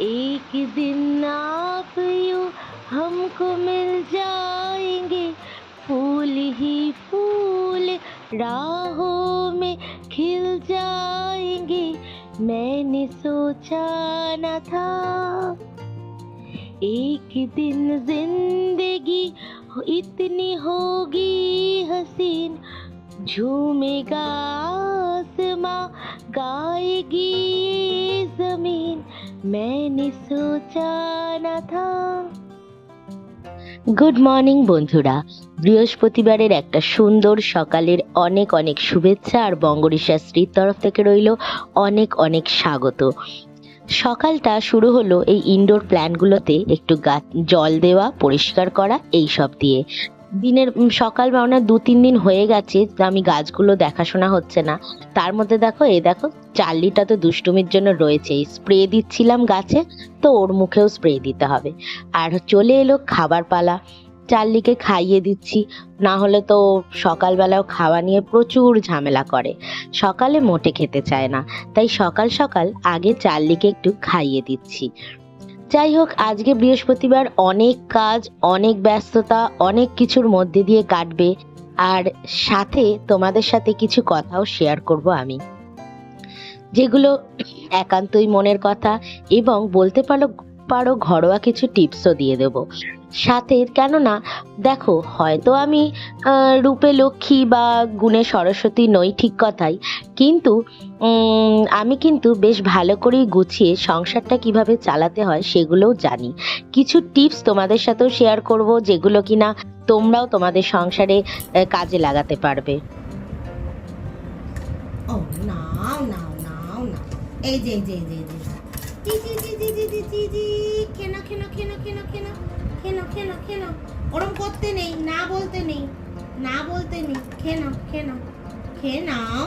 एक दिन आप यूँ हमको मिल जाएँगे। फूल ही फूल राहों में खिल जाएँगे। मैंने सोचा न था एक दिन ज़िंदगी इतनी होगी हसीन। झूमेगा आसमां, गाएगी ज़मीन। मैंने सोचा न था গুড মর্নিং বন্ধুরা বৃহস্পতিবারের একটা সুন্দর সকালের অনেক অনেক শুভেচ্ছা আর বঙ্গরিশাস্ত্রীর তরফ থেকে রইল অনেক অনেক স্বাগত সকালটা শুরু হলো এই ইনডোর প্ল্যান্টগুলোতে একটু গাছ জল দেওয়া পরিষ্কার করা এই সব দিয়ে দিনের সকাল মানে দু তিন দিন হয়ে গেছে আমি গাছগুলো দেখাশোনা হচ্ছে না। তার মধ্যে দেখো, এই দেখো, চার্লিটা তো দুষ্টুমির জন্য রয়েছে। স্প্রে দিচ্ছিলাম গাছে, তো ওর মুখেও স্প্রে দিতে হবে। আর চলে এলো খাবার পালা। চার্লিকে খাইয়ে দিচ্ছি, না হলে তো সকালবেলাও খাওয়া নিয়ে প্রচুর ঝামেলা করে। সকালে মোটে খেতে চায় না, তাই সকাল সকাল আগে চার্লিকে একটু খাইয়ে দিচ্ছি। যাই হোক, আজকে বৃহস্পতিবার অনেক কাজ, অনেক ব্যস্ততা, অনেক কিছুর মধ্যে দিয়ে কাটবে। আর সাথে তোমাদের সাথে কিছু কথাও শেয়ার করব আমি। যেগুলো একান্তই মনের কথা এবং বলতে পারো পারো ঘরোয়া কিছু টিপসও দিয়ে দেব। সাথে কেননা দেখো হয়তো আমি রূপে লক্ষ্মী বা গুণে সরস্বতী নই ঠিক কথাই কিন্তু আমি কিন্তু বেশ ভালো করেই গুছিয়ে সংসারটা কীভাবে চালাতে হয় সেগুলোও জানি কিছু টিপস তোমাদের সাথেও শেয়ার করব যেগুলো কিনা তোমরাও তোমাদের সংসারে কাজে লাগাতে পারবে ও নাও নাও নাও নাও এই যে এই যে এই যে খেনো খেনো খেনো। ওরম করতে নেই, না বলতে নেই, না বলতে নেই। খেনো খেনো খেয়ে নাও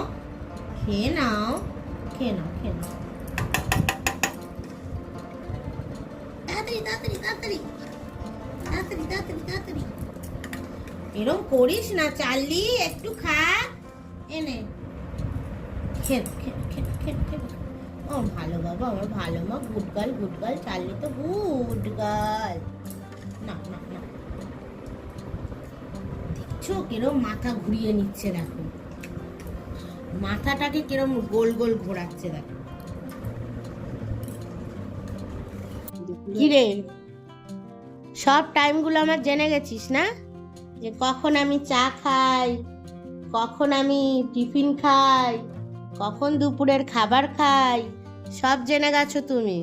তাড়াতাড়ি তাড়াতাড়ি এরম করিস না চার্লি একটু খা। এনে। ও ভালো বাবা আমার ভালো মা good girl good girl Charlie তো গুড গার্ল না দেখছ কিরম মাথা ঘুরিয়ে নিচ্ছে, দেখো। মাথাটাকে কিরম গোল গোল ঘোরাচ্ছে, দেখো। কি রে সব টাইমগুলো আমার জেনে গেছিস না? যে কখন আমি চা খাই, কখন আমি টিফিন খাই, কখন দুপুরের খাবার খাই, সব জেনে গেছো তুমি?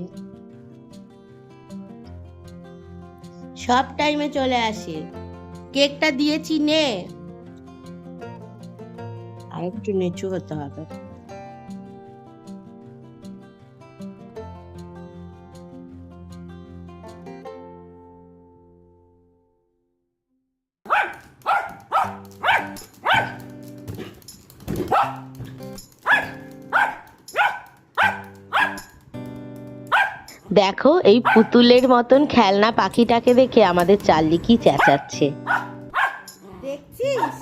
সব টাইমে চলে আসে। কেকটা দিয়েছি নে। আরেকটু নিচু হতে হবে। দেখো এই পুতুলের মতন খেলনা পাখিটাকে দেখে আমাদের চার্লি কি চেঁচাচ্ছে। দেখছিস?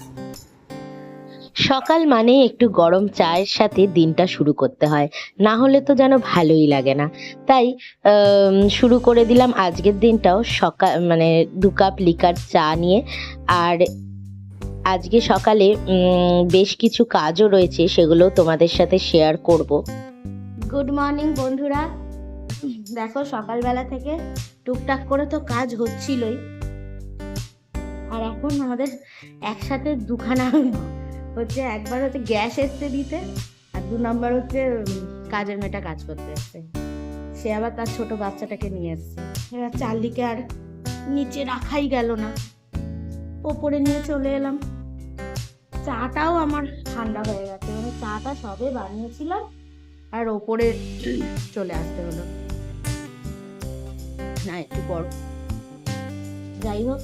সকাল মানেই একটু গরম চায়ের সাথে দিনটা শুরু করতে হয়। না হলে তো যেন ভালোই লাগে না। তাই শুরু করে দিলাম আজকের দিনটাও সকাল মানে দু কাপ লিকার চা নিয়ে। আর আজকে সকালে বেশ কিছু কাজও রয়েছে সেগুলো তোমাদের সাথে শেয়ার করব। গুড মর্নিং বন্ধুরা। দেখো, সকালবেলা থেকে টুকটাক করে তো কাজ হচ্ছিলই। আর এখন আমাদের একসাথে দুখানা হচ্ছে, একবার হচ্ছে গ্যাস এসছে দিতে, আর দু নম্বর হচ্ছে কাজের মেয়েটা কাজ করতে এসছে। সে আবার তার ছোট বাচ্চাটাকে নিয়ে এসছে। এবার চার্লিকে আর নিচে রাখাই গেল না। ওপরে নিয়ে চলে এলাম। চাটাও আমার ঠান্ডা হয়ে গেছে। মানে চাটা সবে বানিয়েছিলাম, আর ওপরে চলে আসতে হলো। না একটু পর যাই হোক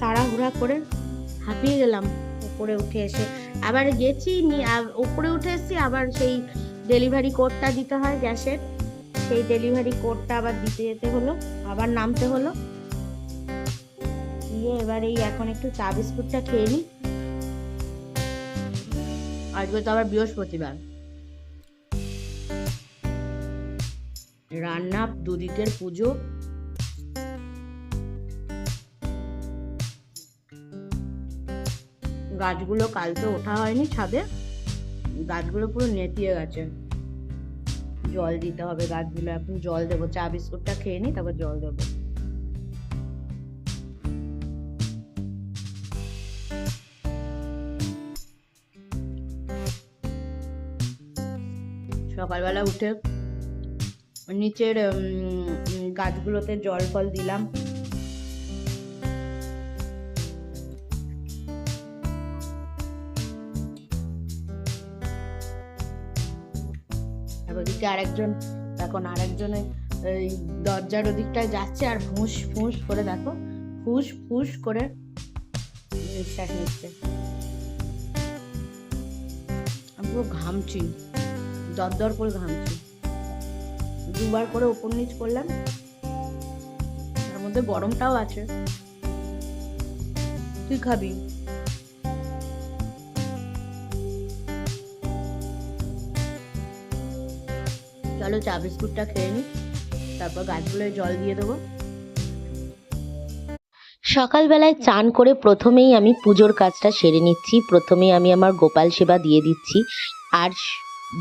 তাড়াহুড়া করে হাঁপিয়ে গেলাম উপরে উঠে এসে। আবার গেছি উপরে উঠে এসেছি, আবার সেই ডেলিভারি কোডটা দিতে হয় গ্যাসের। সেই ডেলিভারি কোডটা আবার দিতে যেতে হলো, আবার নামতে হলো। দিয়ে এবার এই এখন একটু চা বিস্কুটটা খেয়ে নিই আজকে তো আবার বৃহস্পতিবার। রান্না দুদিকের পুজো। গাছগুলো কালকে ওঠা হয়নি ছাদে। গাছগুলো পুরো নেতিয়ে গেছে। জল দিতে হবে গাছগুলো, এখন জল দেবো। চা বিস্কুটটা খেয়ে নি, তারপর জল দেবো। সকালবেলা উঠে নিচের গাছগুলোতে জল ফল দিলাম। ওদিকে আরেকজন এখন আরেকজনে এই দরজার ওদিকটায় যাচ্ছে আর ফুঁস ফুঁস করে দেখো, ফুস ফুস করে নিঃশ্বাস নিচ্ছে। আমি পুরো ঘামছি, দরদর করে ঘামছি। দুবার করে ওপর নিচ করলাম তার মধ্যে গরমটাও আছে। তুই খাবি? চলো চা বিস্কুটটা খেয়ে নি। তারপর গাছগুলোয় জল দিয়ে দেবো। সকালবেলায় চান করে প্রথমেই আমি পুজোর কাজটা সেরে নিচ্ছি। প্রথমেই আমি আমার গোপাল সেবা দিয়ে দিচ্ছি। আর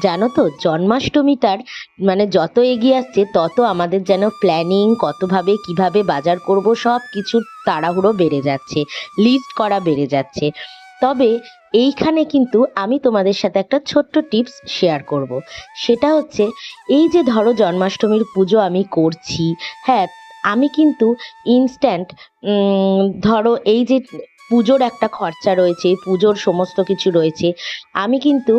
জানো তো জন্মাষ্টমীটার মানে যত এগিয়ে আসছে, তত আমাদের যেন প্ল্যানিং কতভাবে, কীভাবে বাজার করব সব কিছু তাড়াহুড়ো বেড়ে যাচ্ছে লিস্ট করা বেড়ে যাচ্ছে। তবে এইখানে কিন্তু আমি তোমাদের সাথে একটা ছোট্ট টিপস শেয়ার করব। সেটা হচ্ছে, এই যে ধরো জন্মাষ্টমীর পুজো আমি করছি হ্যাঁ আমি কিন্তু ইনস্ট্যান্ট ধরো এই যে পুজোর একটা খরচা রয়েছে, পুজোর সমস্ত কিছু রয়েছে, আমি কিন্তু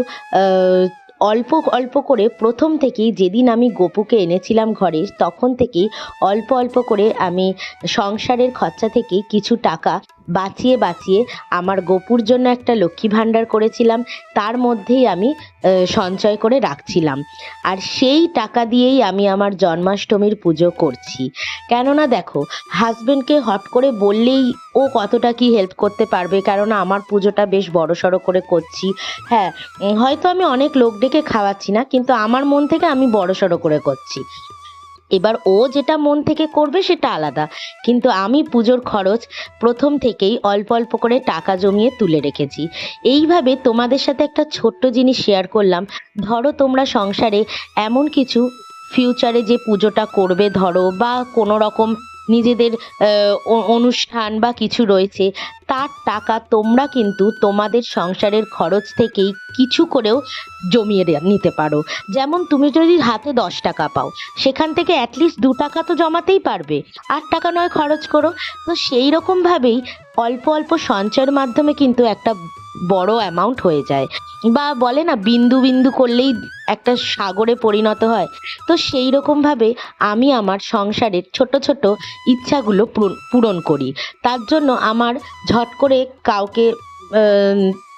অল্প অল্প করে প্রথম থেকেই যেদিন আমি গোপুকে এনেছিলাম ঘরে, তখন থেকেই অল্প অল্প করে আমি সংসারের খরচা থেকে কিছু টাকা বাঁচিয়ে বাঁচিয়ে আমার গোপুর জন্য একটা লক্ষ্মী ভাণ্ডার করেছিলাম, তার মধ্যেই আমি সঞ্চয় করে রাখছিলাম। আর সেই টাকা দিয়েই আমি আমার জন্মাষ্টমীর পুজো করছি। কেননা দেখো হাজবেন্ডকে হট করে বললেই ও কতটা কি হেল্প করতে পারবে কারণ আমার পুজোটা বেশ বড় সড়ো করে করছি। হ্যাঁ হয়তো আমি অনেক লোক ডেকে খাওয়াচ্ছি না, কিন্তু আমার মন থেকে আমি বড় সড়ো করে করছি। এবার ও যেটা মন থেকে করবে সেটা আলাদা। কিন্তু আমি পুজোর খরচ প্রথম থেকেই অল্প অল্প করে টাকা জমিয়ে তুলে রেখেছি। এইভাবে তোমাদের সাথে একটা ছোট্ট জিনিস শেয়ার করলাম। ধরো তোমরা সংসারে এমন কিছু ফিউচারে যে পুজোটা করবে ধরো বা কোনো রকম নিজেদের অনুষ্ঠান বা কিছু রয়েছে, তার টাকা তোমরা কিন্তু তোমাদের সংসারের খরচ থেকেই কিছু করেও জমিয়ে নিতে পারো। যেমন তুমি যদি হাতে দশ টাকা পাও, সেখান থেকে অ্যাটলিস্ট দু টাকা তো জমাতেই পারবে। আট টাকা নয় খরচ করো। তো সেই রকমভাবেই অল্প অল্প সঞ্চয়ের মাধ্যমে কিন্তু একটা বড় অ্যামাউন্ট হয়ে যায়। বা বলে না, বিন্দু বিন্দু করলেই একটা সাগরে পরিণত হয়। তো সেই রকমভাবে আমি আমার সংসারের ছোট ছোট ইচ্ছাগুলো পূরণ- করি। তার জন্য আমার ঝট করে কাউকে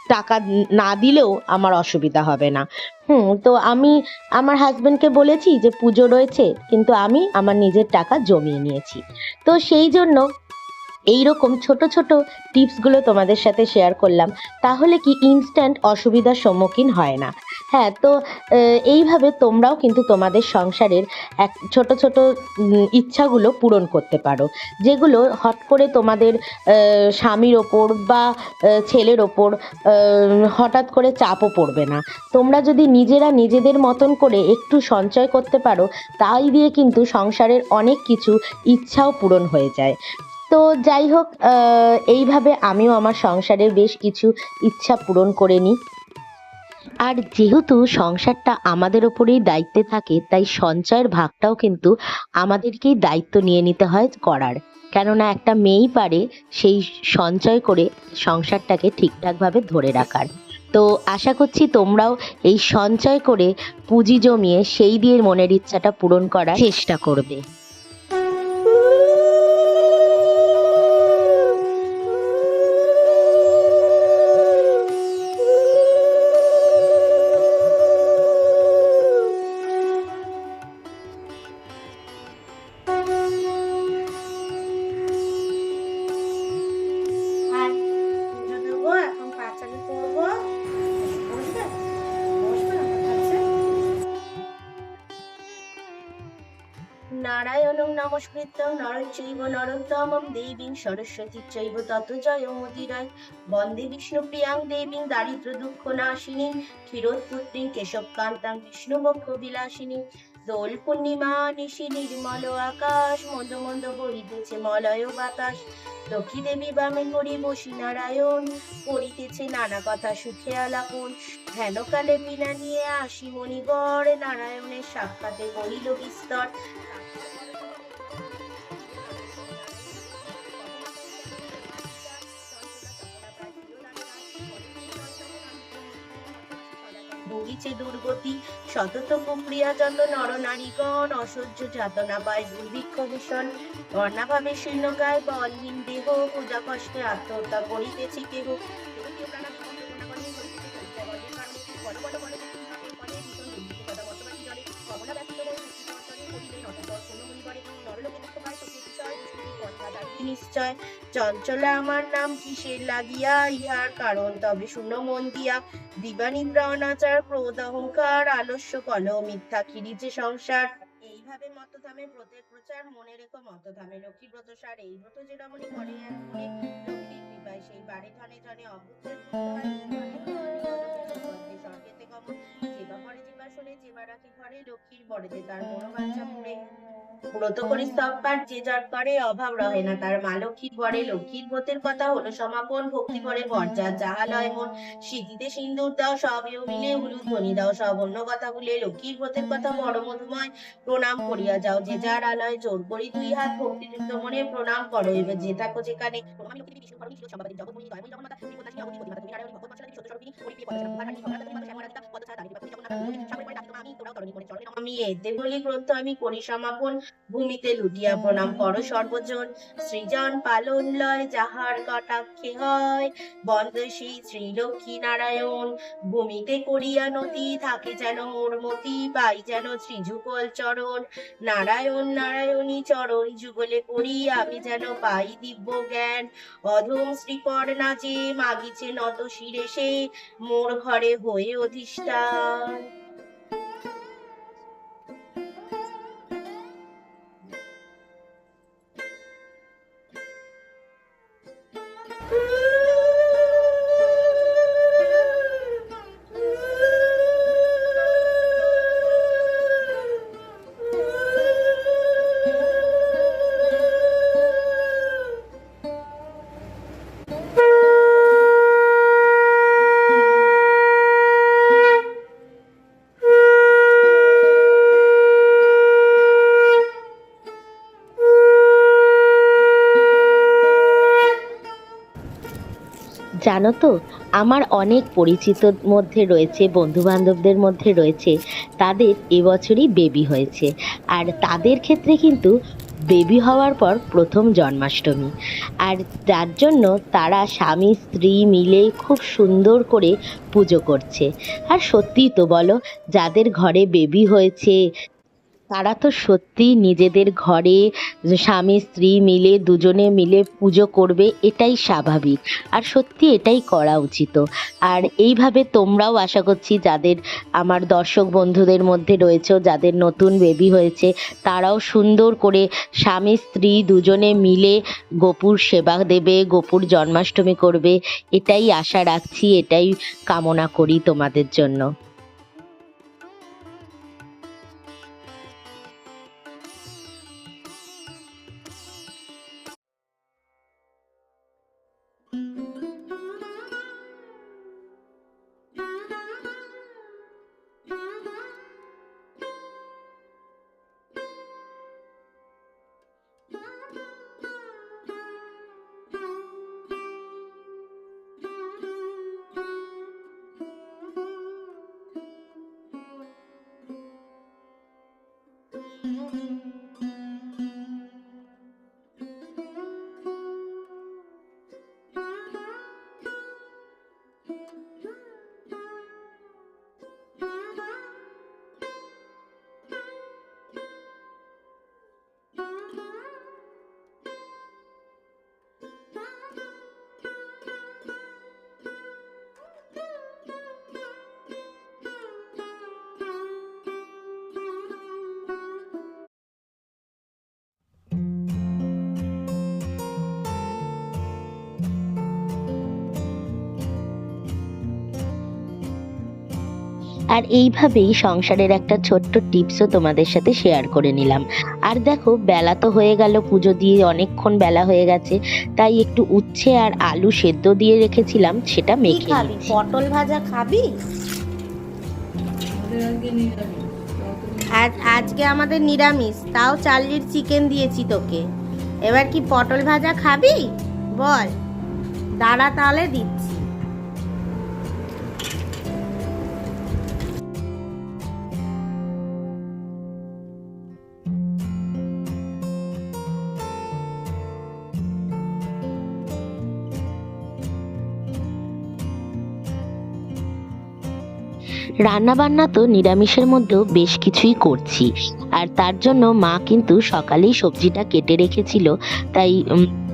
টাকা না দিলেও আমার অসুবিধা হবে না। হুম, তো আমি আমার হাজব্যান্ডকে বলেছি যে পুজো রয়েছে, কিন্তু আমি আমার নিজের টাকা জমিয়ে নিয়েছি। তো সেই জন্য এই রকম ছোট ছোট টিপসগুলো তোমাদের সাথে শেয়ার করলাম। তাহলে কি ইনস্ট্যান্ট অসুবিধার সম্মুখীন হয় না। হ্যাঁ তো এইভাবে তোমরাও কিন্তু তোমাদের সংসারের এক ছোট ছোট ইচ্ছাগুলো পূরণ করতে পারো। যেগুলো হট করে তোমাদের স্বামীর ওপর বা ছেলের ওপর হঠাৎ করে চাপও পড়বে না। তোমরা যদি নিজেরা নিজেদের মতন করে একটু সঞ্চয় করতে পারো, তাই দিয়ে কিন্তু সংসারের অনেক কিছু ইচ্ছাও পূরণ হয়ে যায়। তো যাই হোক এইভাবে আমিও আমার সংসারের বেশ কিছু ইচ্ছা পূরণ করে নিই। আর যেহেতু সংসারটা আমাদের ওপরেই দায়িত্বে থাকে, তাই সঞ্চয়ের ভাগটাও কিন্তু আমাদেরকেই দায়িত্ব নিয়ে নিতে হয় করার। কেননা একটা মেয়েই পারে সেই সঞ্চয় করে সংসারটাকে ঠিকঠাকভাবে ধরে রাখার। তো আশা করছি তোমরাও এই সঞ্চয় করে পুঁজি জমিয়ে সেই দিয়ে মনের ইচ্ছাটা পূরণ করার চেষ্টা করবে। নারায়ণং নমস্কৃত্য নরং চৈব নরোত্তমম দেবীং সরস্বতী চৈব তত জয় মদিরায়। বন্দে বিষ্ণুপ্রিয়াং দেবীং দারিদ্র দুঃখ নাশিনী, ক্ষীরোৎপুত্রীং কেশবকান্তাং বিষ্ণুবক্ষ বিলাসিনী। দোল পূর্ণিমা নিশি নির্মল আকাশ, মন্দ মন্দ বহিতেছে মলয় বাতাস। লক্ষ্মী দেবী বামে হরি বসি নারায়ণ করিতেছে নানা কথা সুখে আলাপন। হেনকালে বিনা নিয়ে আসি মণিগড়, নারায়ণের সাক্ষাতে বহিল বিস্তর। ভুগিছে দুর্গতি। সতত কুপ্রিয়া যত নরনারীগণ, অসহ্য যাতনা পায় দুর্ভিক্ষ ভীষণ। অর্ণাভাবে শীর্ণকায় বলহীন দেহ, পূজা কষ্টে আত্মহত্যা করিতেছে কেহ। নিশ্চয় চঞ্চলা আমার নাম কিসের লাগিয়া ইহার কারণ তবে শুনো মন দিয়া দিবানিদ্রা অনাচার ক্রোধ অহংকার আলস্য কল মিথ্যা খিরিছে সংসার এইভাবে মতধামে ব্রতের প্রচার মনে রেখো মতধামে লক্ষ্মী ব্রত সার এই ব্রত যে রমণী করে সেই বাড়ি ধনে ধনে অভুক্তের স্বর্গেতে গমন ঘরে, লক্ষ্মীর তার মনোবাঞ্ছা পুরে ব্রত করি যে অভাব রহে না। তার মা লক্ষ্মীর বরে লক্ষ্মীর ব্রতের কথা হলো সমাপন ভক্তি যাহা লয় মন সিন্দুর দাও মিলে হলুদ দাও। সব অন্য কথা লক্ষ্মীর ব্রতের কথা বড় মধুময় প্রণাম করিয়া যাও। যে যার আলয় জোর করি দুই হাত ভক্তিযুক্ত মনে প্রণাম করো। এবার যে থাকো যেখানে। আমি লক্ষ্মী জগন্মাতা বৎসলা দেবী সত্য পদশালা ডাকিত আমি এতে বলি গ্রন্থ আমি করি সমাপন। ভূমিতে লুটিয়া প্রণাম করো সর্বজন। সৃজন পালন লয় যাহার কটাক্ষে হয়। বন্দে শ্রী শ্রীলক্ষ্মী নারায়ণ ভূমিতে করিয়া নদী থাকে যেন মোর মতি পাই যেন শ্রীযুগল চরণ। নারায়ণ নারায়ণী চরণ যুগলে করি আমি যেন পাই দিব্য জ্ঞান। অধম শ্রীকর নাচে মাগিছে নত শিরে সে মোর ঘরে হয়ে অধিষ্ঠান। জানো তো, আমার অনেক পরিচিত মধ্যে রয়েছে বন্ধু বান্ধবদের মধ্যে রয়েছে, তাদের এবছরই বেবি হয়েছে। আর তাদের ক্ষেত্রে কিন্তু বেবি হওয়ার পর প্রথম জন্মাষ্টমী। আর যার জন্য তারা স্বামী, স্ত্রী মিলে খুব সুন্দর করে পুজো করছে। আর সত্যিই তো বলো, যাদের ঘরে বেবি হয়েছে তারা তো সত্যিই নিজেদের ঘরে স্বামী, স্ত্রী মিলে, দুজনে মিলে পুজো করবে, এটাই স্বাভাবিক। আর সত্যি এটাই করা উচিত। আর এইভাবে তোমরাও আশা করছি যাদের আমার দর্শক বন্ধুদের মধ্যে রয়েছে, যাদের নতুন বেবি হয়েছে, তারাও সুন্দর করে স্বামী, স্ত্রী দুজনে মিলে গোপুর সেবা দেবে, গোপুর জন্মাষ্টমী করবে, এটাই আশা রাখছি, এটাই কামনা করি তোমাদের জন্য। আর এইভাবেই সংসারের একটা ছোট্ট টিপসও তোমাদের সাথে শেয়ার করে নিলাম। আর দেখো বেলা তো হয়ে গেল পুজো দিয়ে অনেকক্ষণ বেলা হয়ে গেছে তাই একটু উচ্ছে আর আলু সেদ্ধ দিয়ে রেখেছিলাম সেটা মেখে খাবি? পটল ভাজা খাবি? আজ আজকে আমাদের নিরামিষ তাও চার্লির চিকেন দিয়েছি তোকে। এবার কি পটল ভাজা খাবি? বল। দাঁড়া তাহলে দিচ্ছি। রান্না বান্না তো নিরামিষের মধ্যেও বেশ কিছুই করছি। আর তার জন্য মা কিন্তু সকালেই সবজিটা কেটে রেখেছিল, তাই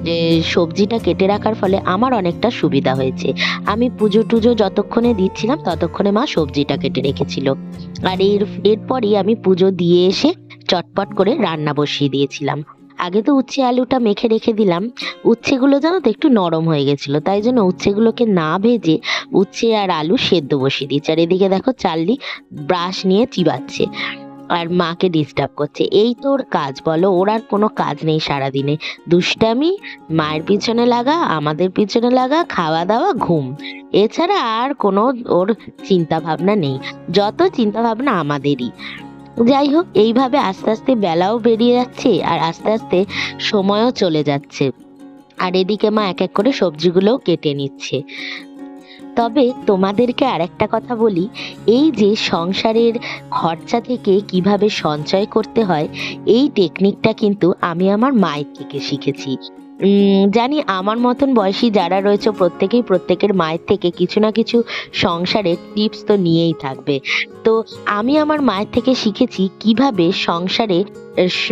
যে সবজিটা কেটে রাখার ফলে আমার অনেকটা সুবিধা হয়েছে। আমি পুজো টুজো যতক্ষণে দিচ্ছিলাম, ততক্ষণে মা সবজিটা কেটে রেখেছিল। আর এর, এরপরই আমি পুজো দিয়ে এসে চটপট করে রান্না বসিয়ে দিয়েছিলাম। আগে তো উচ্ছে আলুটা মেখে রেখে দিলাম। উচ্ছেগুলো জানো তো একটু নরম হয়ে গেছিল, তাই জন্য উচ্ছেগুলোকে না ভেজে উচ্ছে আর আলু সেদ্ধ বসিয়ে দিয়েছে। আর এদিকে দেখো চার্লি ব্রাশ নিয়ে চিবাচ্ছে আর মাকে ডিস্টার্ব করছে। এই তোর কাজ বলো, ওর আর কোনো কাজ নেই সারাদিনে। দুষ্টামি, মায়ের পিছনে লাগা, আমাদের পিছনে লাগা খাওয়া দাওয়া ঘুম। এছাড়া আর কোনো ওর চিন্তা ভাবনা নেই। যত চিন্তা ভাবনা আমাদেরই। যাই হোক এইভাবে আস্তে আস্তে বেলাও বেরিয়ে যাচ্ছে আর আস্তে আস্তে সময়ও চলে যাচ্ছে। আর এদিকে মা এক এক করে সবজিগুলোও কেটে নিচ্ছে। তবে তোমাদেরকে আরেকটা কথা বলি, এই যে সংসারের খরচা থেকে কীভাবে সঞ্চয় করতে হয়, এই টেকনিকটা কিন্তু আমি আমার মায়ের থেকে শিখেছি। জানি আমার মতন বয়সী যারা রয়েছে প্রত্যেকেই প্রত্যেকের মায়ের থেকে কিছু না কিছু সংসারের টিপস তো নিয়েই থাকবে। তো আমি আমার মায়ের থেকে শিখেছি কীভাবে সংসারে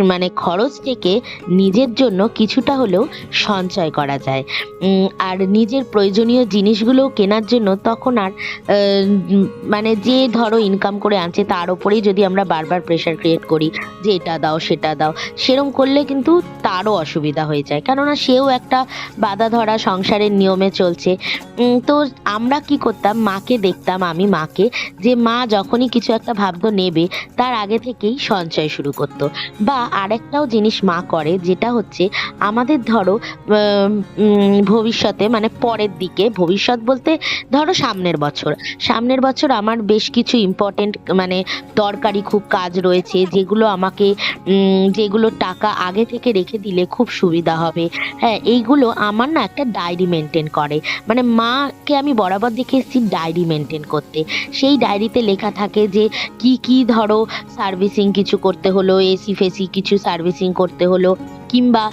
মানে খরচ থেকে নিজের জন্য কিছুটা হলেও সঞ্চয় করা যায়। আর নিজের প্রয়োজনীয় জিনিসগুলো কেনার জন্য তখন আর মানে যে ধরো ইনকাম করে আনছে তার ওপরেই যদি আমরা বারবার প্রেশার ক্রিয়েট করি যে এটা দাও, সেটা দাও, সেরম করলে কিন্তু তারও অসুবিধা হয়ে যায়। কেননা সেও একটা বাধা ধরা সংসারের নিয়মে চলছে। তো আমরা কি করতাম? মাকে দেখতাম আমি মাকে যে মা যখনই কিছু একটা ভাবতো নেবে, তার আগে থেকেই সঞ্চয় শুরু করতো। বা আরেকটাও জিনিস মা করে, যেটা হচ্ছে আমাদের ধরো ভবিষ্যতে মানে পরের দিকে, ভবিষ্যৎ বলতে ধরো সামনের বছর। সামনের বছর আমার বেশ কিছু ইম্পর্টেন্ট মানে দরকারি খুব কাজ রয়েছে, যেগুলো আমাকে যেগুলো টাকা আগে থেকে রেখে দিলে খুব সুবিধা হবে। হ্যাঁ এইগুলো আমার না একটা ডায়েরি মেনটেন করে। মানে মাকে আমি বরাবর দেখে এসেছি ডায়েরি মেনটেন করতে। সেই ডায়েরিতে লেখা থাকে যে, কি কি ধরো সার্ভিসিং কিছু করতে হলো এসি ফেসি কিছু সার্ভিসিং করতে হলো কিংবা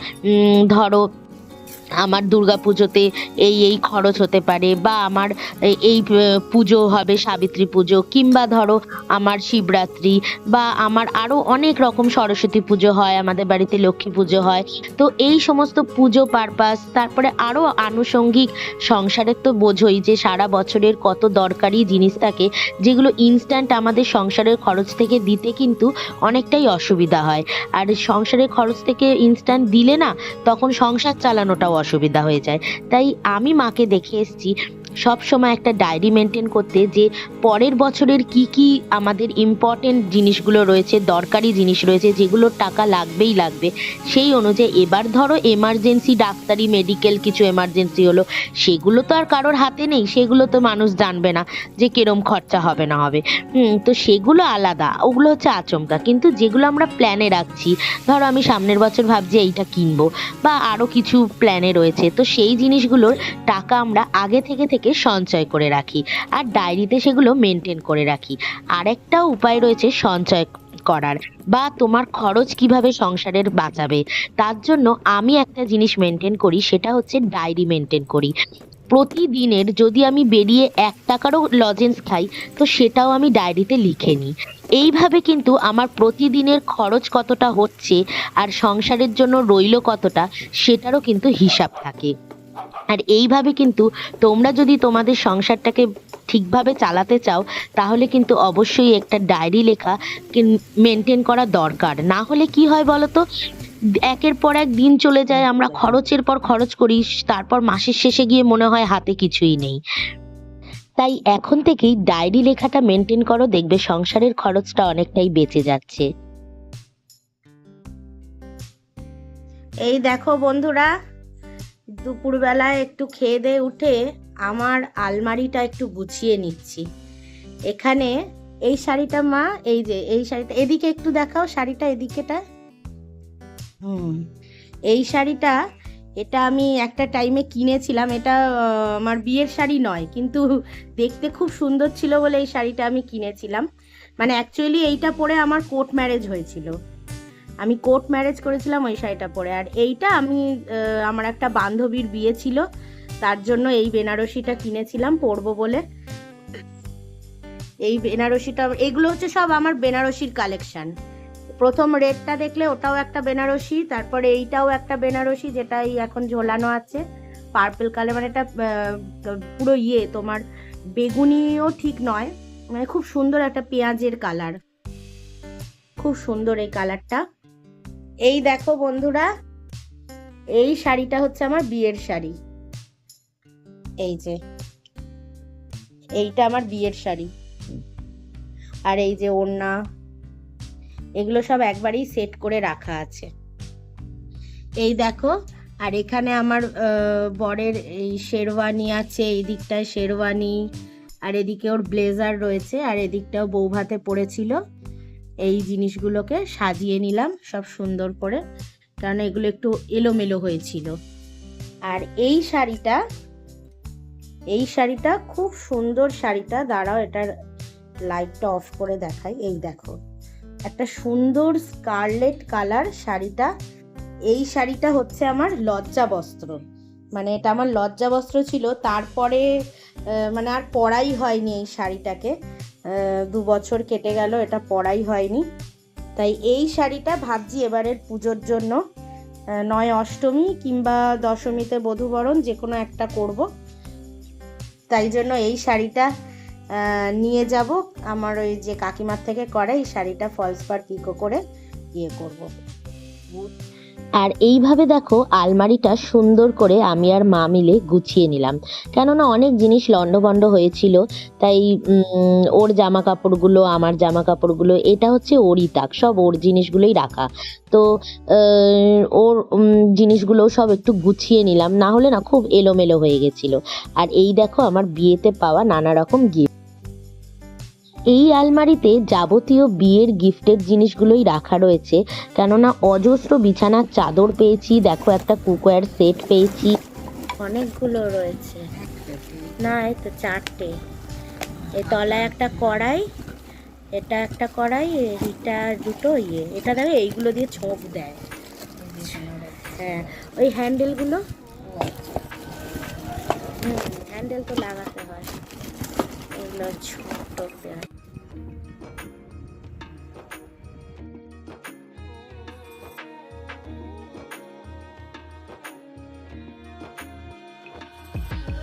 ধরো আমার দুর্গা পুজোতে এই এই খরচ হতে পারে বা আমার এই পুজো হবে সাবিত্রী পুজো কিংবা ধরো আমার শিবরাত্রি বা আমার আরও অনেক রকম সরস্বতী পুজো হয়, আমাদের বাড়িতে লক্ষ্মী পুজো হয়। তো এই সমস্ত পুজো পারপাস, তারপরে আরও আনুষঙ্গিক সংসারের তো বোঝোই যে সারা বছরের কত দরকারি জিনিস থাকে, যেগুলো ইনস্ট্যান্ট আমাদের সংসারের খরচ থেকে দিতে কিন্তু অনেকটাই অসুবিধা হয়। আর সংসারের খরচ থেকে ইনস্ট্যান্ট দিলে না, তখন সংসার চালানোটাও অসুবিধা হয়ে যায়। তাই আমি মাকে দেখে এসেছি সব সময় একটা ডায়েরি মেনটেন করতে যে পরের বছরের কি কি আমাদের ইম্পর্টেন্ট জিনিসগুলো রয়েছে, দরকারি জিনিস রয়েছে, যেগুলোর টাকা লাগবেই লাগবে। সেই অনুযায়ী এবার ধরো এমার্জেন্সি ডাক্তারি মেডিকেল কিছু এমার্জেন্সি হলো, সেগুলো তো আর কারোর হাতে নেই, সেগুলো তো মানুষ জানবে না যে কিরম খরচা হবে না হবে। তো সেগুলো আলাদা, ওগুলো হচ্ছে আচমকা। কিন্তু যেগুলো আমরা প্ল্যানে রাখছি, ধরো আমি সামনের বছর ভাবছি এইটা কিনবো, বা আরও কিছু প্ল্যানে রয়েছে, তো সেই জিনিসগুলোর টাকা আমরা আগে থেকে থেকে সঞ্চয় করে রাখি। আর ডায়েরিতে সেগুলো মেনটেন করে রাখি। আরেকটা উপায় রয়েছে সঞ্চয় করার। বা তোমার খরচ কীভাবে সংসারের বাঁচাবে। তার জন্য আমি একটা জিনিস মেনটেন করি, সেটা হচ্ছে ডায়েরি মেনটেন করি। প্রতিদিনের যদি আমি বেরিয়ে এক টাকারও লজেন্স খাই, তো সেটাও আমি ডায়েরিতে লিখে নিই। এইভাবে কিন্তু আমার প্রতিদিনের খরচ কতটা হচ্ছে আর সংসারের জন্য রইল কতটা, সেটারও কিন্তু হিসাব থাকে। আর এইভাবে কিন্তু তোমরা যদি তোমাদের সংসারটাকে ঠিকভাবে চালাতে চাও, তাহলে কিন্তু অবশ্যই একটা ডায়েরি লেখা মেনটেন করা দরকার। না হলে কি হয় বলো তো একের পর এক দিন চলে যায়, আমরা খরচের পর খরচ করি, তারপর মাসের শেষে গিয়ে মনে হয় হাতে কিছুই নেই। তাই এখন থেকেই ডায়েরি লেখাটা মেনটেন করো, দেখবে সংসারের খরচটা অনেকটাই বেঁচে যাচ্ছে। এই দেখো বন্ধুরা দুপুরবেলায় একটু খেয়ে দিয়ে উঠে আমার আলমারিটা একটু গুছিয়ে নিচ্ছি। এখানে এই শাড়িটা মা এই যে এই শাড়িটা এদিকে একটু দেখাও শাড়িটা এদিকেটা। হুম। এই শাড়িটা এটা আমি একটা টাইমে কিনেছিলাম এটা আমার বিয়ের শাড়ি নয় কিন্তু দেখতে খুব সুন্দর ছিল বলে এই শাড়িটা আমি কিনেছিলাম। মানে অ্যাকচুয়ালি এইটা পরে আমার কোর্ট ম্যারেজ হয়েছিল। আমি কোর্ট ম্যারেজ করেছিলাম ওই শাড়িটা পরে। আর এইটা আমি আমার একটা বান্ধবীর বিয়ে ছিল, তার জন্য এই বেনারসিটা কিনেছিলাম, পরবো বলে। এই বেনারসিটা, এগুলো হচ্ছে সব আমার বেনারসির কালেকশন প্রথম রেডটা দেখলে ওটাও একটা বেনারসি, তারপরে এইটাও একটা বেনারসি যেটা এই এখন ঝোলানো আছে। পার্পল কালার মানে এটা পুরো ইয়ে তোমার বেগুনিও ঠিক নয় মানে খুব সুন্দর একটা পেঁয়াজের কালার খুব সুন্দর এই কালারটা এই দেখো বন্ধুরা, এই শাড়িটা হচ্ছে আমার বিয়ের শাড়ি। এই যে, এইটা আমার বিয়ের শাড়ি। আর এই যে ওড়না, এগুলো সব একবারেই সেট করে রাখা আছে। এই দেখো, আর এখানে আমার বরের এই শেরওয়ানি আছে, এই দিকটায় শেরওয়ানি, আর এদিকে ওর ব্লেজার রয়েছে, আর এদিকটাও বৌভাতে পড়েছিল। এই জিনিসগুলোকে সাজিয়ে নিলাম সব সুন্দর করে, কারণ এগুলো একটু এলোমেলো হয়েছিল। আর এই শাড়িটা এই শাড়িটা, খুব সুন্দর শাড়িটা, দাঁড়াও এটার লাইটটা অফ করে দেখাই, এই দেখো। একটা সুন্দর স্কারলেট কালার শাড়িটা, এই শাড়িটা হচ্ছে আমার লজ্জা বস্ত্র। মানে এটা আমার লজ্জা বস্ত্র ছিল, তারপরে মানে আর পরাই হয়নি এই শাড়িটাকে। দু বছর কেটে গেল, এটা পরাই হয়নি। তাই এই শাড়িটা ভাবছি এবারের পুজোর জন্য। নয় অষ্টমী কিংবা দশমীতে বধূবরণ, যে কোনো একটা করব। তাই জন্য এই শাড়িটা নিয়ে যাব। আমার ওই যে কাকিমার থেকে করে এই শাড়িটা ফলস পার পিকো করে ইয়ে করব। আর এইভাবে দেখো আলমারিটা সুন্দর করে আমি আর মা মিলে গুছিয়ে নিলাম। কেননা অনেক জিনিস লণ্ডভণ্ড হয়েছিল, তাই ওর জামা কাপড়গুলো আমার জামা কাপড়গুলো এটা হচ্ছে ওরই তাক, সব ওর জিনিসগুলোই রাখা। তো ওর জিনিসগুলো সব একটু গুছিয়ে নিলাম, না হলে না খুব এলোমেলো হয়ে গেছিল। আর এই দেখো আমার বিয়েতে পাওয়া নানা রকম গিফট এই আলমারিতে যাবতীয় বিয়ের গিফটের জিনিসগুলোই রাখা রয়েছে। কেননা অজস্র বিছানার চাদর পেয়েছি, দেখো একটা কুকওয়্যার সেট পেয়েছি। অনেকগুলো রয়েছে। না, এই তো চারটে। এ তলায় একটা কড়াই, এটা একটা কড়াই এটা দুটো ইয়ে। এটা দেখো, এইগুলো দিয়ে ছোপ দেয়। হ্যাঁ ওই হ্যান্ডেলগুলো? হ্যান্ডেল তো লাগাতে হয়। এগুলো ছোট দেয়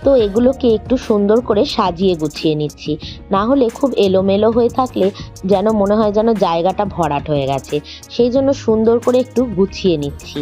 তো এগুলোকে একটু সুন্দর করে সাজিয়ে গুছিয়ে নিচ্ছি। না হলে খুব এলোমেলো হয়ে থাকলে যেন মনে হয় যেন জায়গাটা ভরাট হয়ে গেছে। সেই জন্য সুন্দর করে একটু গুছিয়ে নিচ্ছি।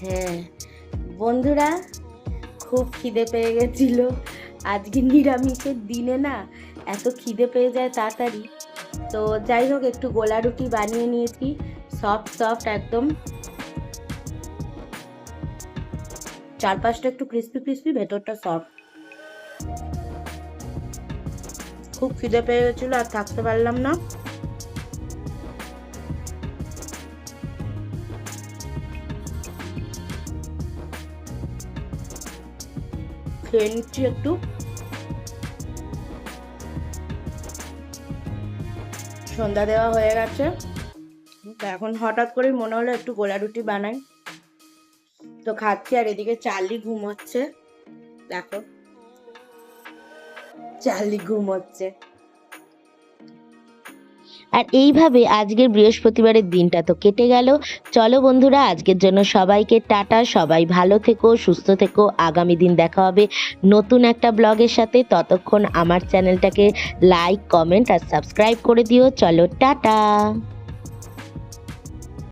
হ্যাঁ। বন্ধুরা, খুব খিদে পেয়ে গেছিল। আজকে নিরামিষের দিনে না, এত খিদে পেয়ে যায় তাড়াতাড়ি। তো যাই হোক, একটু গোলা রুটি বানিয়ে নিয়েছি। সফট সফট একদম। চারপাশটা একটু ক্রিস্পি ক্রিস্পি, ভেতরটা সফট। খুব খিদে পেয়ে গেছিল আর থাকতে পারলাম না। খেয়ে নিচ্ছি একটু সন্ধ্যা দেওয়া হয়ে গেছে। এখন হঠাৎ করে মনে হলো একটু গোলা রুটি বানাই। তো খাচ্ছি আর এদিকে চার্লি ঘুমোচ্ছে। দেখো। চার্লি ঘুমোচ্ছে। আর এইভাবে আজকের বৃহস্পতিবারের দিনটা তো কেটে গেল। চলো বন্ধুরা, আজকের জন্য সবাইকে টাটা। সবাই ভালো থেকো, সুস্থ থেকো। আগামী দিন দেখা হবে নতুন একটা ব্লগের সাথে। ততক্ষণ আমার চ্যানেলটাকে লাইক কমেন্ট আর সাবস্ক্রাইব করে দিও। চলো টাটা।